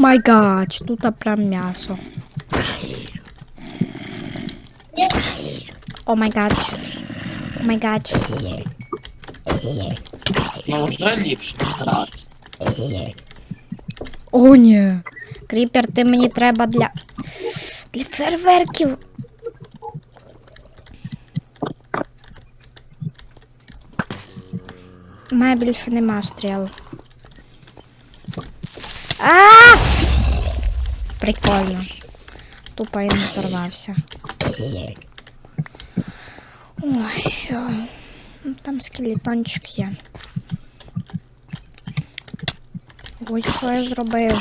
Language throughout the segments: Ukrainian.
май гад, тут прям м'ясо. О май гад. О май гад. Ну вже ліпше раз. О, ні. Кріпер, ти мені треба для. Для фейерверків. Мене більше нема стріл. А! Прикольно. Тупо я не взорвався. Ой, ну, там скелетончик є. Ой, що я зробив?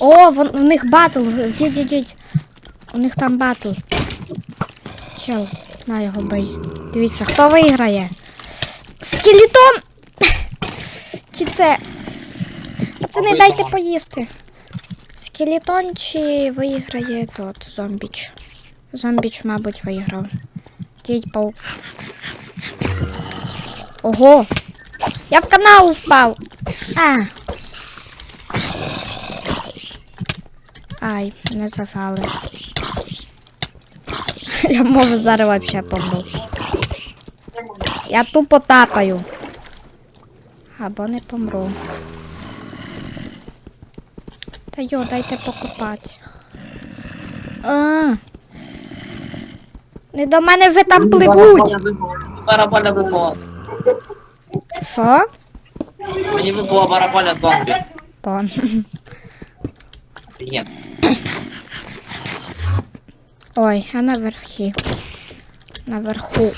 О, вон, у них батл. Дідь, дідь, дідь. У них там батл. Чел, на його бий. Дивіться, хто виграє? Скелетон! Чи це? Пацани, дайте поїсти. Скелетон чи виграє тот зомбіч? Зомбіч, мабуть, виграв. Дідь паук. Ого! Я в канал впав. А. Ай, не зажали. Я можу зараз вообще помру. Я тупо тапаю. Або не помру. Та йо, дайте покупати. А. Не до мене вже там пливуть. Бараболя випала. Що? Мені випала бараболя зомбі. Пон. Ні. Ой, а наверхі. Наверху.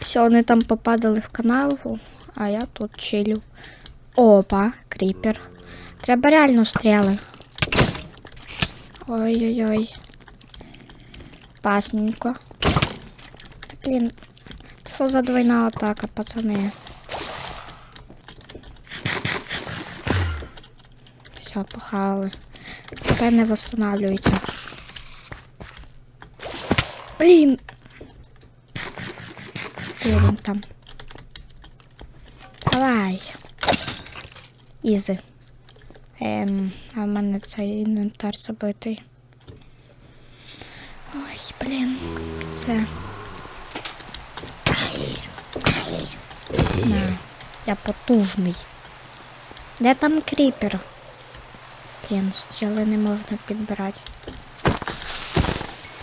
Все, вони там попадали в канаву, а я тут чилю. Опа, кріпер. Треба реально стріли. Ой-ой-ой. Пасненько. Блін, що за двойна атака, пацани? Все, похавали. Тепер не восстанавливається. Блін. Де він там? Давай. Ізи. Ем, а в мене цей інвентар забитий. Ой, блін. Це. На. Я потужний. Де там кріпер? Блін, стріли не можна підбирати.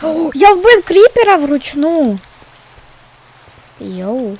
О, я вбив кріпера вручну. Йоу.